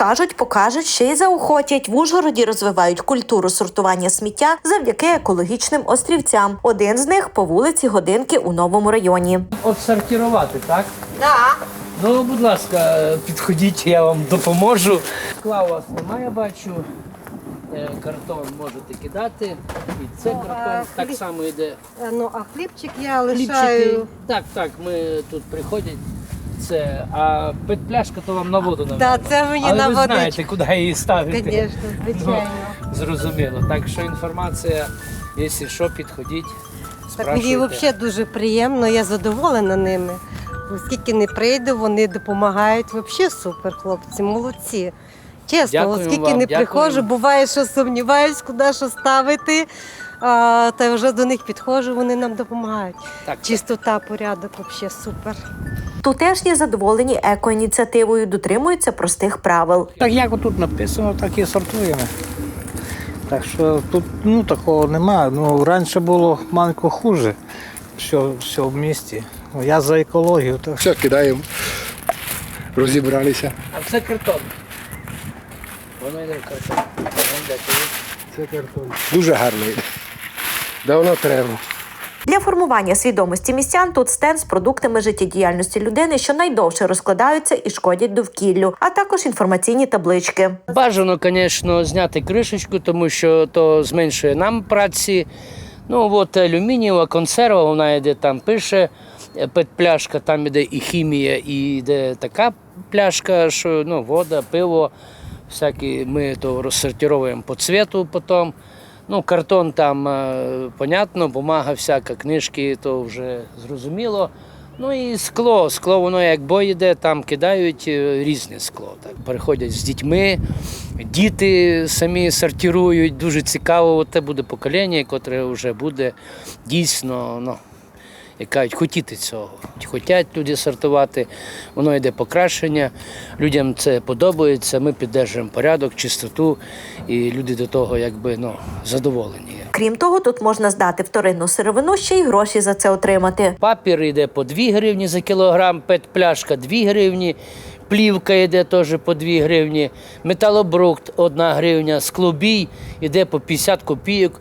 Розкажуть, покажуть, ще й заохотять. В Ужгороді розвивають культуру сортування сміття завдяки екологічним острівцям. Один з них по вулиці Годинки у новому районі. Отсортувати, так? Так. Ну, будь ласка, підходіть, я вам допоможу. Скла у вас немає, я бачу. Е, Картон можете кидати. І це Ну, а картон так хліб- само йде. Ну, а хлібчик я Хлібчики. Так, так, ми тут приходять. Це, а пляшка то вам на воду навіть. Так, це мені Але на ви водичку. знаєте, куди її ставити. Звісно, звичайно. Ну, зрозуміло. Так що інформація, якщо що, підходіть. Так мені взагалі дуже приємно, я задоволена ними. Скільки не прийду, вони допомагають. Взагалі супер, хлопці, молодці. Чесно, Дякую от скільки вам, не дякую. приходжу, буває, що сумніваюсь, куди що ставити. А, та вже до них підходжу, вони нам допомагають. Так, Чистота, порядок, взагалі супер. Тутешні задоволені екоініціативою, дотримуються простих правил. Так як тут написано, так і сортуємо. Так що тут ну, такого немає. Ну, раніше було маленько хуже, що, що в місті. Ну, Я за екологію. Так. Все, кидаємо. Розібралися. А це картон. Воно йде в картон. Воно йде туди. Це картон. Дуже гарний. Давно треба. Для формування свідомості містян тут стенд з продуктами життєдіяльності людини, що найдовше розкладаються і шкодять довкіллю, а також інформаційні таблички. Бажано, звісно, зняти кришечку, тому що то зменшує нам праці. Ну от алюмінієва консерва, вона йде там пише е, пляшка, там іде і хімія, і йде така пляшка, що ну, вода, пиво, всякі ми то розсортировуємо по цвету потім. Ну, картон там, е, понятно, бумага всяка, книжки, то вже зрозуміло. Ну і скло. Скло, воно як бой йде, там кидають е, різне скло. Так. Переходять з дітьми, діти самі сортирують. Дуже цікаво, те буде покоління, яке вже буде дійсно, ну, як кажуть, хотіти цього. Хотять люди сортувати, воно йде покращення. Людям це подобається. Ми піддержуємо порядок, чистоту, і люди до того якби ну, задоволені. Крім того, тут можна здати вторинну сировину, ще й гроші за це отримати. Папір йде по 2 гривні за кілограм, пет-пляшка 2 гривні, плівка йде теж по 2 гривні, металобрухт 1 гривня, склобій йде по 50 копійок,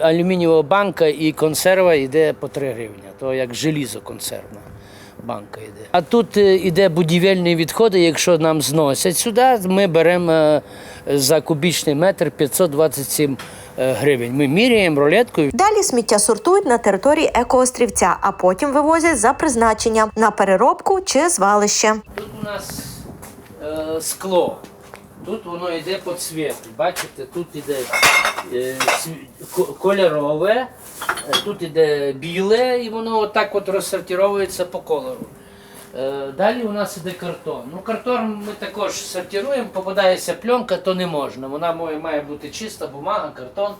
алюмінієва банка і консерва йде по 3 гривні. То як желізо консервна. Банка йде. А тут е, іде будівельні відходи. Якщо нам зносять сюди, ми беремо е, за кубічний метр 527 е, гривень. Ми міряємо рулеткою. Далі сміття сортують на території екоострівця, а потім вивозять за призначенням на переробку чи звалище. Тут у нас е, скло. Тут воно йде по цвіту. Бачите, тут йде е, кольорове, е, тут йде біле, і воно отак от розсортировується по кольору. Е, Далі у нас іде картон. Ну, картон ми також сортируємо, попадається пленка, то не можна. Вона має, бути чиста бумага, картон.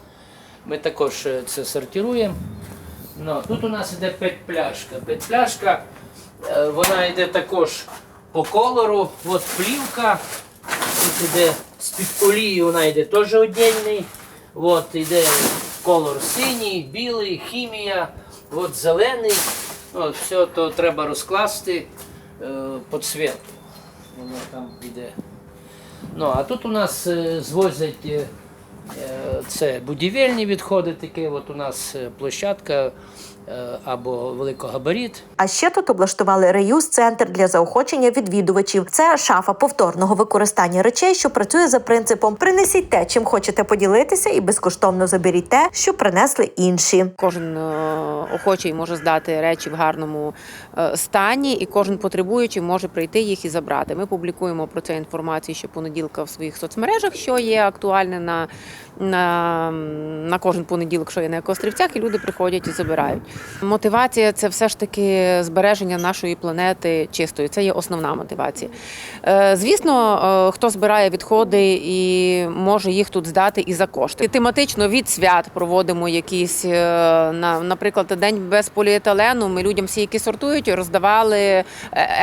Ми також е, це сортируємо. Ну, тут у нас іде петпляшка. Петпляшка, е, вона йде також по кольору. От плівка. Тут йде з-під олії, вона йде теж одільний. От йде колор синій, білий, хімія, от зелений. От, все то треба розкласти по цвету. Воно там йде. Ну, а тут у нас е, звозять е, е, це будівельні відходи, таке От у нас е, площадка е, або великогабарит. А ще тут облаштували реюз-центр для заохочення відвідувачів. Це шафа повторного використання речей, що працює за принципом принесіть те, чим хочете поділитися, і безкоштовно заберіть те, що принесли інші. Кожен е, охочий може здати речі в гарному е, стані, і кожен потребуючий може прийти їх і забрати. Ми публікуємо про це інформацію щопонеділка в своїх соцмережах, що є актуальне на, на, на кожен понеділок, що є на екострівцях, і люди приходять і забирають. Мотивація це все ж таки збереження нашої планети чистою. Це є основна мотивація. Е, Звісно, е, хто збирає відходи і може їх тут здати і за кошти. Тематично від свят проводимо якісь, е, на, наприклад, день без поліетилену. Ми людям всі, які сортують, роздавали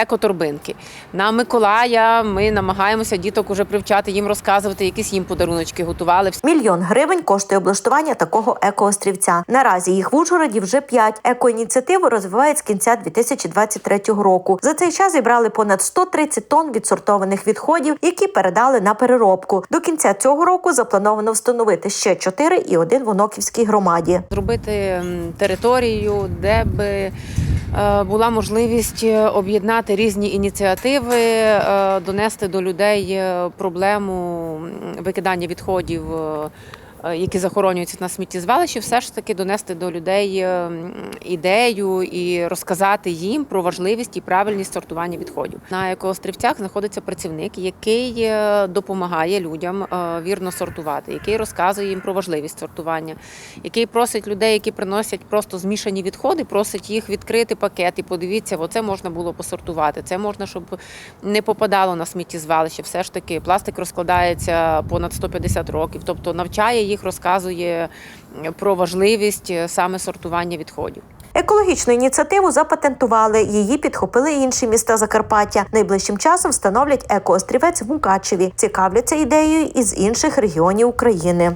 екоторбинки. На Миколая ми намагаємося діток уже привчати їм розказувати, якісь їм подаруночки готували. Мільйон гривень коштує облаштування такого екоострівця. Наразі їх в Ужгороді вже п'ять. 5. Екоініціативу розвивають з кінця 2023 року. За цей час зібрали понад 130 тонн відсортованих відходів, які передали на переробку. До кінця цього року заплановано встановити ще 4 і один в Оноківській громаді. зробити територію, де би е, була можливість е, об'єднати різні ініціативи, е, донести до людей проблему викидання відходів. Е, Які захоронюються на сміттєзвалищі, все ж таки донести до людей е, ідею і розказати їм про важливість і правильність сортування відходів. На екоострівцях знаходиться працівник, який е, допомагає людям вірно сортувати, який розказує їм про важливість сортування, який просить людей, які приносять просто змішані відходи, просить їх відкрити пакет і подивіться, оце можна було посортувати. Це можна, щоб не попадало на сміттєзвалище. Все ж таки, пластик розкладається понад 150 років, тобто навчає їх, розказує про важливість е, саме сортування відходів. Екологічну ініціативу запатентували. Її підхопили інші міста Закарпаття. Найближчим часом встановлять екоострівець в Мукачеві. Цікавляться ідеєю із інших регіонів України.